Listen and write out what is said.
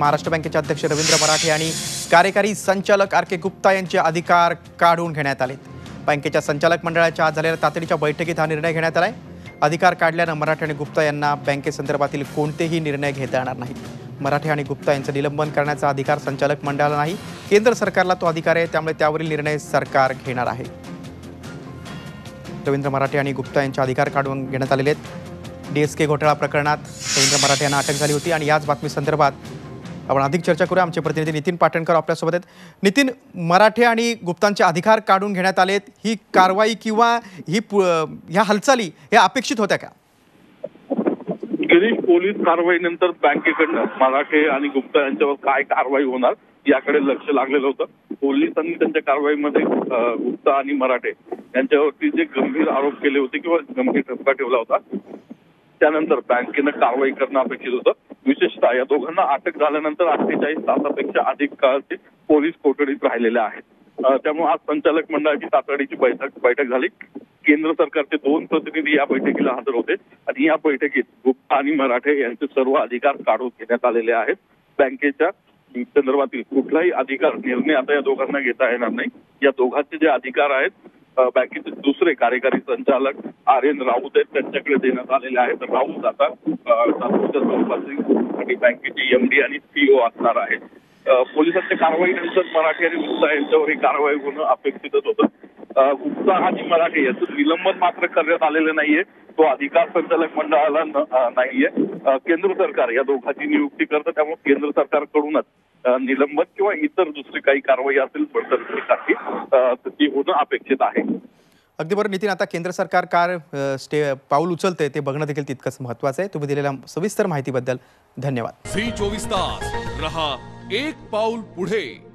महाराष्ट्र बँकेचे अध्यक्ष रवींद्र मराठे आणि कार्यकारी संचालक आर के गुप्ता यांचे अधिकार काढून घेण्यात आले बँकेच्या संचालक मंडळाच्या आज झालेल्या तातडीच्या बैठकीत हा निर्णय घेण्यात आलाय. अधिकार काढल्यानं मराठे आणि गुप्ता यांना बँकेसंदर्भातील कोणतेही निर्णय घेता येणार नाहीत. मराठे आणि गुप्ता यांचं निलंबन करण्याचा अधिकार संचालक मंडळाला नाही. केंद्र सरकारला तो अधिकार आहे त्यामुळे त्यावरील निर्णय सरकार घेणार आहे. रवींद्र मराठे आणि गुप्ता यांचे अधिकार काढून घेण्यात आलेले आहेत. डी एस के घोटाळा प्रकरणात रवींद्र मराठे यांना अटक झाली होती आणि याच बातमी संदर्भात आपण अधिक चर्चा करूया. आमचे प्रतिनिधी नितीन पाटणकर आपल्यासोबत आहेत. नितीन मराठे आणि गुप्तांचे अधिकार काढून घेण्यात आलेत. ही कारवाई किंवा ही ह्या हालचाली या अपेक्षित होत्या का? गिरीश पोलीस कारवाईनंतर बँकेकडनं मराठे आणि गुप्ता यांच्यावर काय कारवाई होणार याकडे लक्ष लागलेलं होतं. पोलिसांनी त्यांच्या कारवाईमध्ये गुप्ता आणि मराठे यांच्यावरती जे गंभीर आरोप केले होते किंवा गंभीर ठपका ठेवला होता त्यानंतर बँकेनं कारवाई करणं अपेक्षित होतं. विशेषतः या दोघांना अटक झाल्यानंतर अठ्ठेचाळीस तासापेक्षा अधिक काळ ते पोलीस कोठडीत राहिलेले आहेत. त्यामुळे आज संचालक मंडळाची तातडीची बैठक बैठक झाली. केंद्र सरकारचे दोन प्रतिनिधी या बैठकीला हजर होते आणि या बैठकीत गुप्ता आणि मराठे यांचे सर्व अधिकार काढून घेण्यात आलेले आहेत. बँकेच्या संदर्भातील कुठलाही अधिकार निर्णय आता या दोघांना घेता येणार नाही. या दोघांचे जे अधिकार आहेत बँकेचे दुसरे कार्यकारी संचालक आर एन राऊत आहेत. त्यांच्याकडे देण्यात आलेले आहेत. राऊत आता तात्पुरत्या स्वरूपाचे आणि बँकेचे एमडी आणि सीईओ असणार आहेत. पोलिसांच्या कारवाईनंतर मराठे आणि गुप्ता यांच्यावर ही कारवाई होणं अपेक्षितच होतं. गुप्ता आणि मराठे याचं निलंबन मात्र करण्यात आलेलं नाहीये. तो अधिकार संचालक मंडळाला नाहीये. केंद्र सरकार या दोघांची नियुक्ती करतं त्यामुळे केंद्र सरकारकडूनच निलंबन किंवा इतर दुसरी काही कारवाई असेल बडतर्फीसाठी ती होणं अपेक्षित आहे. अगदी बरं नितीन आता केंद्र सरकार कार स्टे पाऊल उचलतंय ते बघणं देखील तितकंच महत्त्वाचं आहे. तुम्ही दिलेल्या सविस्तर माहितीबद्दल धन्यवाद. झी चोवीस तास रहा एक पाऊल पुढे.